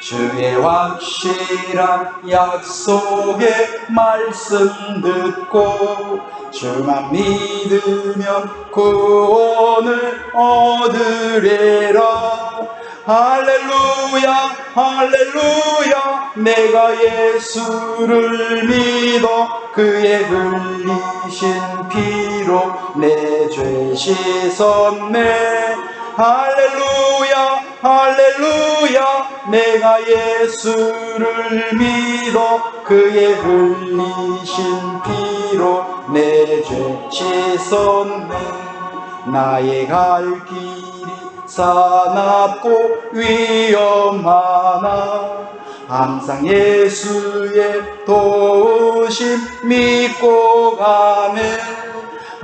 주의 확실한 약속의 말씀 듣고 주만 믿으면 구원을 얻으리라. 할렐루야 할렐루야. 내가 예수를 믿어 그의 흘리신 피 로 내 죄 씻었네 할렐루야 할렐루야. 내가 예수를 믿어 그의 흘리신 피로 내 죄 씻었네 나의 갈 길이 사납고 위험하나. 항상 예수의 도우심 믿고 가네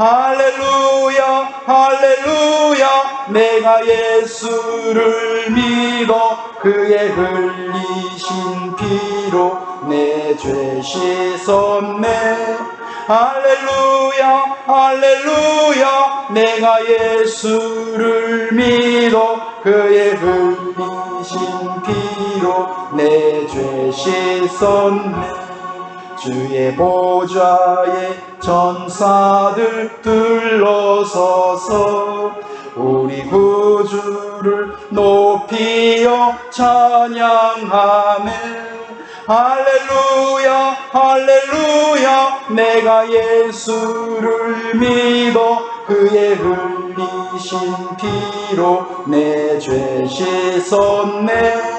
할렐루야 할렐루야. 내가 예수를 믿어 그의 흘리신 피로 내 죄 씻었네. 할렐루야 할렐루야. 내가 예수를 믿어 그의 흘리신 피로 내 죄 씻었네 주의 보좌에 전사들 둘러서서 우리 구주를 높이어 찬양하네 할렐루야 할렐루야 내가 예수를 믿어 그의 흘리신 피로 내 죄 씻었네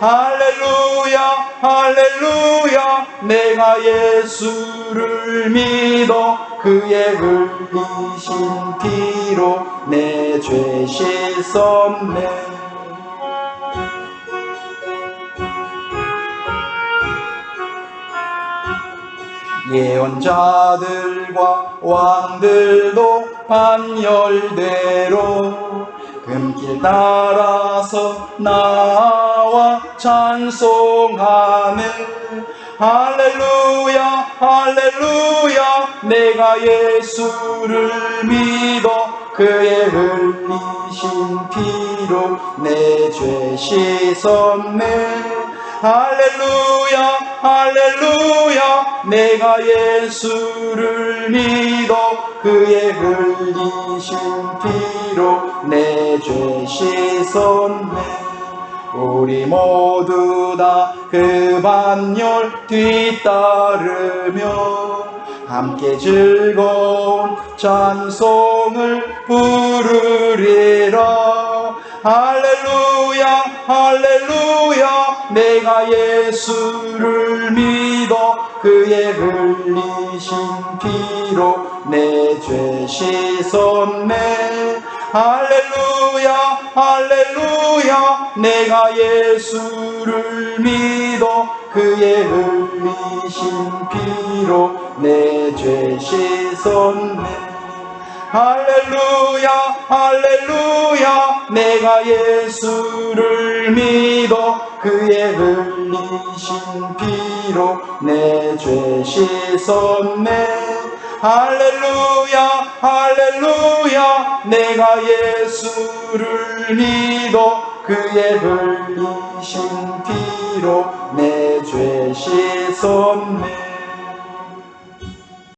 할렐루야 할렐루야. 내가 예수를 믿어 그의 흘리신 피로 내 죄 씻었네. 예언자들과 왕들도 반열대로 금길 따라서 나와 찬송하네 할렐루야 할렐루야. 내가 예수를 믿어 그의 흘리신 피로 내 죄 씻었네. 할렐루야 할렐루야. 내가 예수를 믿어 그의 흘리신 피로 내 죄 씻었네 우리 모두 다 그 반열 뒤따르며 함께 즐거운 찬송을 부르리라. 할렐루야 할렐루야 내가 예수를 믿어 그의 흘리신 피로 내 죄 씻었네 할렐루야 할렐루야. 내가 예수를 믿어 그의 흘리신 피로 내 죄 씻었네 할렐루야 할렐루야. 내가 예수를 믿어 그의 흘리신 피로 내 죄 씻었네 할렐루야 할렐루야. 내가 예수를 믿어 그의 흘리신 피로 내 죄 씻었네